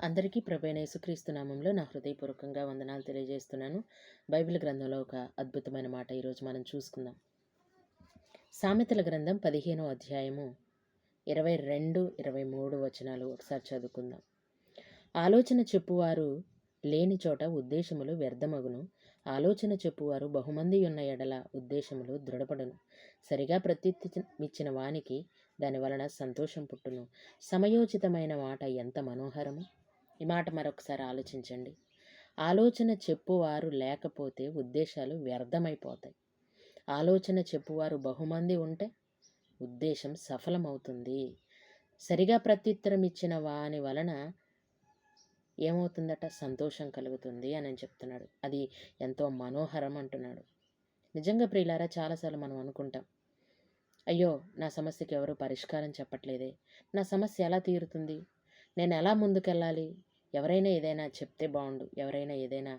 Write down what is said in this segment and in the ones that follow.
అందరికీ ప్రభైన యేసుక్రీస్తు నామంలో నా హృదయపూర్వకంగా వందనాలు తెలియజేస్తున్నాను. బైబిల్ గ్రంథంలో ఒక అద్భుతమైన మాట ఈరోజు మనం చూసుకుందాం. సామెతల గ్రంథం పదిహేనో అధ్యాయము ఇరవై రెండు ఇరవై మూడు వచనాలు ఒకసారి చదువుకుందాం. ఆలోచన చెప్పువారు లేని చోట ఉద్దేశములు వ్యర్థమగును. ఆలోచన చెప్పువారు బహుమంది ఉన్న ఎడల ఉద్దేశములు దృఢపడును. సరిగా ప్రత్యుత్తిచ్చిన వానికి దాని వలన సంతోషం పుట్టును. సమయోచితమైన మాట ఎంత మనోహరము! ఈ మాట మరొకసారి ఆలోచించండి. ఆలోచన చెప్పువారు లేకపోతే ఉద్దేశాలు వ్యర్థమైపోతాయి. ఆలోచన చెప్పువారు బహుమంది ఉంటే ఉద్దేశం సఫలమవుతుంది. సరిగా ప్రత్యుత్తరం ఇచ్చిన వాని వలన ఏమవుతుందట? సంతోషం కలుగుతుంది అని చెప్తున్నాడు. అది ఎంతో మనోహరం అంటున్నాడు. నిజంగా ప్రియులారా చాలాసార్లు మనం అనుకుంటాం అయ్యో నా సమస్యకి ఎవరు పరిష్కారం చెప్పట్లేదే. నా సమస్య ఎలా తీరుతుంది? నేను ఎలా ముందుకెళ్ళాలి? ఎవరైనా ఏదైనా చెప్తే బాగుండు ఎవరైనా ఏదైనా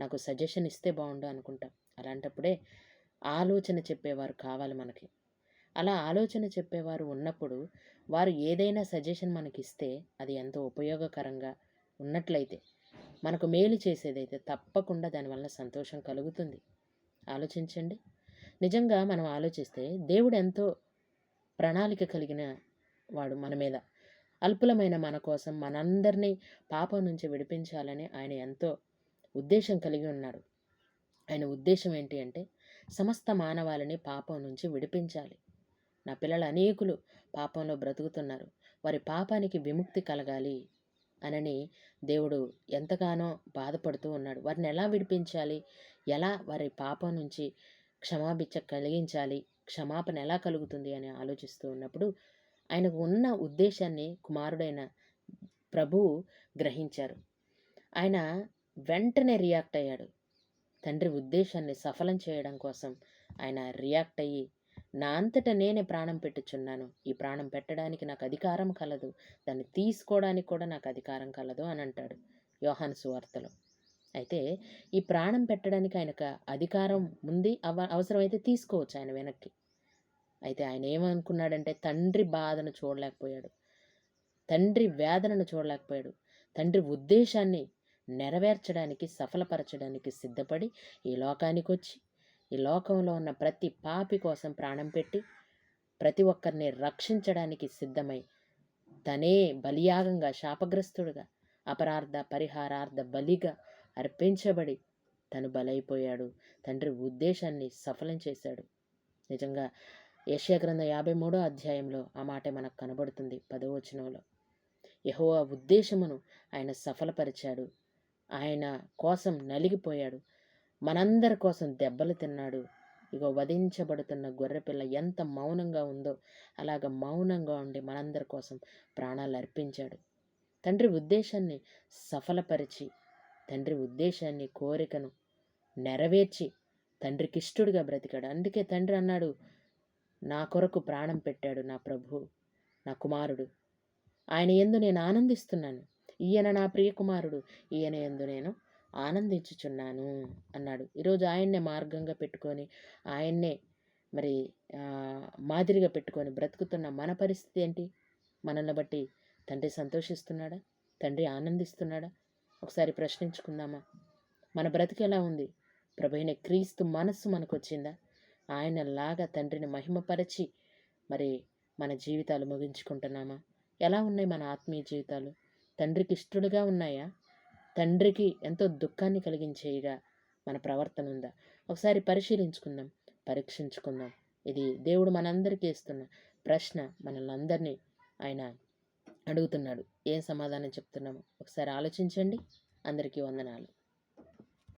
నాకు సజెషన్ ఇస్తే బాగుండు అనుకుంటాం. అలాంటప్పుడే ఆలోచన చెప్పేవారు కావాలి మనకి. అలా ఆలోచన చెప్పేవారు ఉన్నప్పుడు వారు ఏదైనా సజెషన్ మనకి ఇస్తే అది ఎంతో ఉపయోగకరంగా ఉన్నట్లయితే మనకు మేలు చేసేదైతే తప్పకుండా దానివల్ల సంతోషం కలుగుతుంది. ఆలోచించండి. నిజంగా మనం ఆలోచిస్తే దేవుడు ఎంతో ప్రణాళిక కలిగిన వాడు మన మీద. అల్పులమైన మన కోసం మనందరినీ పాపం నుంచి విడిపించాలని ఆయన ఎంతో ఉద్దేశం కలిగి ఉన్నాడు ఆయన ఉద్దేశం ఏంటి అంటే సమస్త మానవాళిని పాపం నుంచి విడిపించాలి. నా పిల్లలు అనేకులు పాపంలో బ్రతుకుతున్నారు. వారి పాపానికి విముక్తి కలగాలి అనని దేవుడు ఎంతగానో బాధపడుతూ ఉన్నాడు. వారిని ఎలా విడిపించాలి? ఎలా వారి పాపం నుంచి క్షమాభిచ్చ కలిగించాలి? క్షమాపణ ఎలా కలుగుతుంది అని ఆలోచిస్తూ ఉన్నప్పుడు ఆయనకు ఉన్న ఉద్దేశాన్ని కుమారుడైన ప్రభువు గ్రహించారు. ఆయన వెంటనే రియాక్ట్ అయ్యాడు. తండ్రి ఉద్దేశాన్ని సఫలం చేయడం కోసం ఆయన రియాక్ట్ అయ్యి నా అంతట నేనే ప్రాణం పెట్టుచున్నాను. ఈ ప్రాణం పెట్టడానికి నాకు అధికారం కలదు. దాన్ని తీసుకోవడానికి కూడా నాకు అధికారం కలదు అని అంటాడు యోహాను సువార్తలో. అయితే ఈ ప్రాణం పెట్టడానికి ఆయనకు అధికారం ఉంది అవ అవసరమైతే తీసుకోవచ్చు ఆయన వెనక్కి. అయితే ఆయన ఏమనుకున్నాడంటే తండ్రి బాధను చూడలేకపోయాడు. తండ్రి వేదనను చూడలేకపోయాడు. తండ్రి ఉద్దేశాన్ని నెరవేర్చడానికి సఫలపరచడానికి సిద్ధపడి ఈ లోకానికి వచ్చి ఈ లోకంలో ఉన్న ప్రతి పాపి కోసం ప్రాణం పెట్టి ప్రతి ఒక్కరిని రక్షించడానికి సిద్ధమై తనే బలియాగంగా శాపగ్రస్తుడుగా అపరార్థ పరిహారార్థ బలిగా అర్పించబడి తను బలైపోయాడు. తండ్రి ఉద్దేశాన్ని సఫలం చేశాడు. నిజంగా యశ్యా గ్రంథ యాభై మూడో అధ్యాయంలో ఆ మాట మనకు కనబడుతుంది పదవచనంలో యహో ఉద్దేశమును ఆయన సఫలపరిచాడు. ఆయన కోసం నలిగిపోయాడు. మనందరి కోసం దెబ్బలు తిన్నాడు. ఇగో వధించబడుతున్న గొర్రెపిల్ల ఎంత మౌనంగా ఉందో అలాగ మౌనంగా ఉండి మనందరి కోసం ప్రాణాలు అర్పించాడు. తండ్రి ఉద్దేశాన్ని సఫలపరిచి తండ్రి ఉద్దేశాన్ని కోరికను నెరవేర్చి తండ్రికిష్టుడిగా బ్రతికాడు. అందుకే తండ్రి అన్నాడు నా కొరకు ప్రాణం పెట్టాడు నా ప్రభు నా కుమారుడు. ఆయన ఎందు నేను ఆనందిస్తున్నాను. ఈయన నా ప్రియ కుమారుడు ఈయన ఎందు నేను ఆనందించుచున్నాను అన్నాడు. ఈరోజు ఆయన్నే మార్గంగా పెట్టుకొని ఆయన్నే మరి మాదిరిగా పెట్టుకొని బ్రతుకుతున్న మన పరిస్థితి ఏంటి? మనల్ని బట్టి తండ్రి సంతోషిస్తున్నాడా? తండ్రి ఆనందిస్తున్నాడా? ఒకసారి ప్రశ్నించుకుందామా? మన బ్రతికి ఎలా ఉంది? ప్రభైన క్రీస్తు మనస్సు మనకు వచ్చిందా ఆయనలాగా తండ్రిని మహిమపరచి మరి మన జీవితాలు ముగించుకుంటున్నామా? ఎలా ఉన్నాయి మన ఆత్మీయ జీవితాలు? తండ్రికి ఇష్టడుగా ఉన్నాయా? తండ్రికి ఎంతో దుఃఖాన్ని కలిగించేయిగా మన ప్రవర్తన ఉందా? ఒకసారి పరిశీలించుకుందాం పరీక్షించుకుందాం. ఇది దేవుడు మనందరికీ ఇస్తున్న ప్రశ్న మనల్ని ఆయన అడుగుతున్నాడు. ఏం సమాధానం చెప్తున్నాము ఒకసారి ఆలోచించండి. అందరికీ వందనాలు.